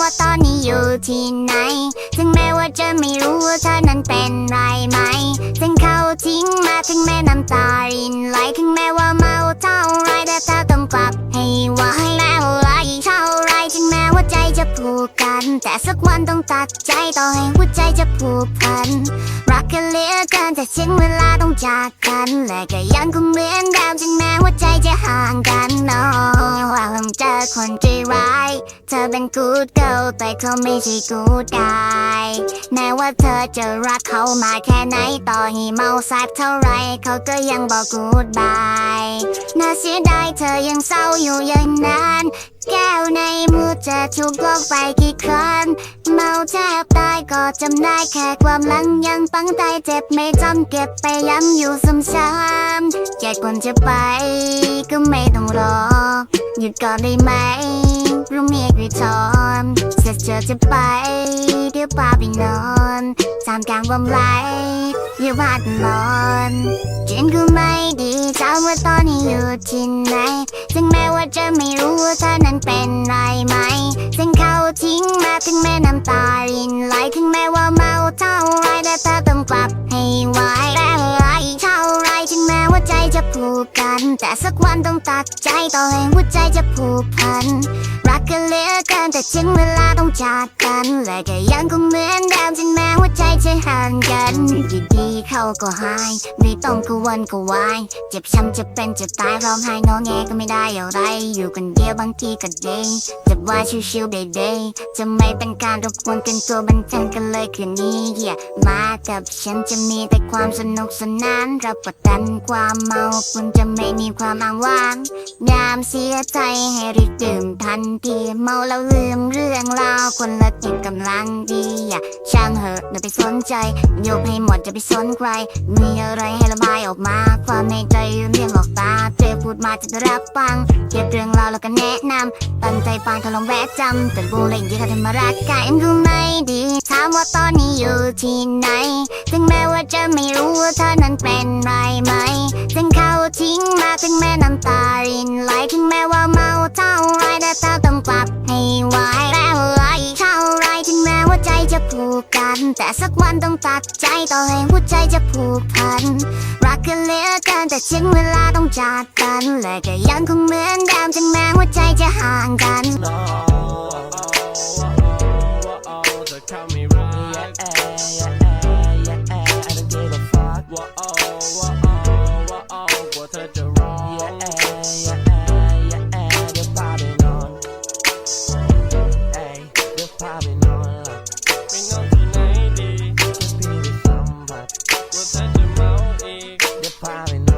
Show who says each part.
Speaker 1: ว่าตอนนี้อยู่ที่ไหน ถึงแม้ว่าจะไม่รู้ว่าเธอนั้นเป็นไรไหม ถึงเขาทิ้งมาถึงแม้น้ำตารินไหลถึงแม้ว่าเมาเท่าไรแต่เธอต้องกลับให้ไหวแม้ว่าไหลเท่าไรถึงแม้ว่าใจจะผูกกัน แต่สักวันต้องตัดใจต่อให้หัวใจจะผูกพัน รักกันเหลือเกินแต่ถึงเวลาต้องจากกัน และก็ยังคงเหมือนเดิมถึงแม้ว่าใจจะห่างกันเนาะว่าผมเจอคนใจร้าย เธอเป็นกูดเกิลแต่เขาไม่ใช่กูดกายแม้ว่าเธอจะรักเขามาแค่ไหนต่อให้เมาแซบเท่าไรเขาก็ยังบอกกูดบายน่าเสียดายเธอยังเศร้าอยู่อย่างนั้น แก้วในมือจะถูกลอกไปกี่ครั้งเมาแทบตายก็จำได้แค่ความหลังยังปังใจเจ็บไม่จำเก็บไปย้ำอยู่ซ้ำๆแค่คนจะไปก็ไม่ต้องรอหยุดก่อนได้ไหม รู้มีกรีทอนเสร็จเธอจะไปเดี๋ยวพาไปนอนตามกลางวมไหลเดี๋ยวพาตนอนจินก็ไม่ดีถามว่าตอนนี้อยู่ที่ไหนถึงแม้ว่าจะไม่รู้ว่าเธอนั้นเป็นไรไหมถึงเขาทิ้งมาถึงแม้น้ำตารินไหลถึงแม้ว่าเมาเท่าไรแต่เธอต้องกลับ จะผูกกัน แต่สักวันต้องตัดใจต่อให้หัวใจจะผูกพัน รักกันเหลือเกินแต่ถึงเวลา จากกัน และก็ยังคงเหมือนเดิมถึงแม้ว่าใจจะห่างกันอยู่ดีเขาก็หาย ไม่ต้องกวนก็วายเจ็บช้ำจะเป็นจะตายร้องไห้งอแงก็ไม่ได้อะไร อยู่คนเดียวบางทีก็ดีจะว่าชิวๆเดย์จะไม่เป็นการรบกวนกันตัวบันเทิงกันเลยคืนนี้อย่ามากับฉันจะมีแต่ความสนุกสนานรับประกันความเมาคุณจะไม่มีความอ้างว้างยามเสียใจให้รีบดื่มทันทีเมาแล้วลืมเรื่องราวคนละจิตกำลังดีอย่าช่างเหอะอย่าไปสนใจยกให้หมดจะไปสนใคร มีอะไรให้ระบายออกมา ความในใจยืมเรียงออกตาเธอพูดมาจะได้รับฟังเก็บเรื่องราวแล้วก็แนะนำตั้งใจฟังถ้าลองแวะจำแต่บูเล่งที่เขาทำมารักกายเอ็มก็ไม่ดีถามว่าตอนนี้อยู่ที่ไหน ถึงแม้ว่าจะไม่รู้ว่าเธอนั้นเป็นไรไหมถึงเขาทิ้งมาถึงแม้น้ำตารินไหลถึงแม้ว่าเมาเท่าไรแต่เธอ แต่สักวันต้องตัดใจต่อให้หัวใจจะผูกพัน รักกันเหลือเกินแต่ถึงเวลาต้องจากกันและก็ยังคงเหมือนเดิมถึงแม้หัวใจจะห่างกัน
Speaker 2: no, oh, oh, oh, oh, oh, oh, oh, You're probably